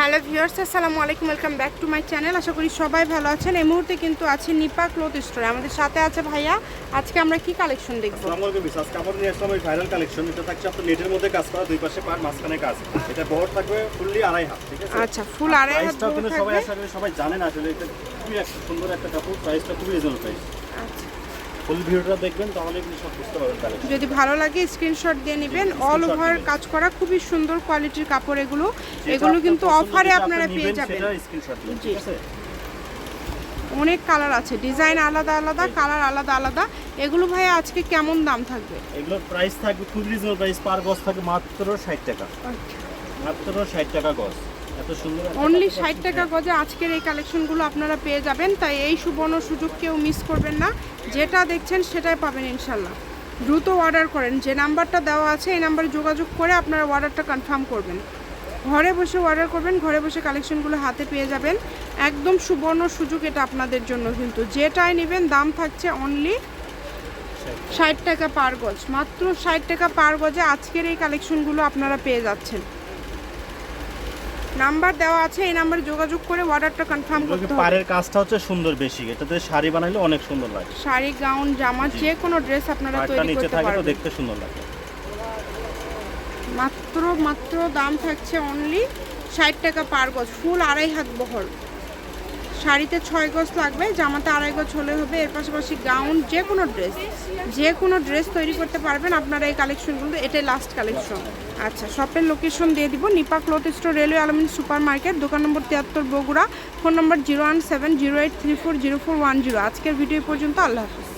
Hello viewers আসসালামু আলাইকুম welcome back to my channel. আশা করি সবাই ভালো আছেন। এই মুহূর্তে কিন্তু আছে নিপা ক্লোথ স্টোরে। আমাদের সাথে আছে ভাইয়া। আজকে আমরা কি কালেকশন দেখব? বিশাস কাপড় নিয়ে আসলাম ওই ভাইরাল কালেকশন এটা থাকছে আপনার নেটের মধ্যে কাজ করা দুই পাশে পার মাঝখানে কাজ। এটা বহর থাকবে ফুললি আড়াই হাত ঠিক আছে? আচ্ছা ফুল আড়াই হাত সবাই করি সবাই জানেন আসলে এটা খুবই একটা সুন্দর একটা কাপড়। প্রাইসটা খুবই রিজনেবল প্রাইস আচ্ছা। ফুল ভিডিওটা দেখবেন তাহলে কিন্তু সব বুঝতে পারবেন যদি ভালো লাগে স্ক্রিনশট দিয়ে নেবেন। অল ওভার কাজ করা খুবই সুন্দর কোয়ালিটির কাপড় এগুলো। এগুলো কিন্তু অফারে আপনারা পেয়ে যাবেন। স্ক্রিনশট ঠিক আছে? অনেক কালার আছে ডিজাইন আলাদা আলাদা কালার আলাদা আলাদা। এগুলো ভাইয়া আজকে কেমন দাম থাকবে? এগুলোর প্রাইস থাকবে খুব রিজনেবল প্রাইস পার গজ থাকবে মাত্র 60 টাকা। মাত্র 60 টাকা গজ। অনলি ষাট টাকা গজে আজকের এই কালেকশনগুলো আপনারা পেয়ে যাবেন তাই এই সুবর্ণ সুযোগ কেউ মিস করবেন না। যেটা দেখছেন সেটাই পাবেন ইনশাল্লাহ। দ্রুত অর্ডার করেন যে নাম্বারটা দেওয়া আছে এই নাম্বারে যোগাযোগ করে আপনারা অর্ডারটা কনফার্ম করবেন। ঘরে বসে অর্ডার করবেন ঘরে বসে কালেকশনগুলো হাতে পেয়ে যাবেন। একদম সুবর্ণ সুযোগ এটা আপনাদের জন্য কিন্তু। যেটাই নেবেন দাম থাকছে অনলি ষাট টাকা পার গজ। মাত্র ষাট টাকা পার গজে আজকের এই কালেকশনগুলো আপনারা পেয়ে যাচ্ছেন। নাম্বার দেওয়া আছে এই নাম্বারে যোগাযোগ করে অর্ডারটা কনফার্ম করতে হবে। পাড়ের কাজটা হচ্ছে সুন্দর বেশি এটাতে শাড়ি বানাইলে অনেক সুন্দর লাগে। শাড়ি গাউন জামা যে কোনো ড্রেস আপনারা তৈরি নিচে করতে থাকে তো দেখতে সুন্দর লাগে। মাত্র মাত্র দাম থাকছে অনলি ষাট টাকা পার গজ ফুল আড়াই হাত বহর। শাড়িতে ছয় গজ লাগবে, জামাতে আড়াই গজ হলে হবে। এর পাশাপাশি গাউন, যে কোনো ড্রেস, যে কোনো ড্রেস তৈরি করতে পারবেন আপনারা এই কালেকশনগুলো। এটাই লাস্ট কালেকশন। আচ্ছা শপের লোকেশন দিয়ে দিব। Nipa cloth store railway Almin super market দোকান নম্বর তিয়াত্তর Bogura phone number zero one seven zero eight three four zero four one zero আজকের ভিডিও পর্যন্ত, আল্লাহ হাফিজ।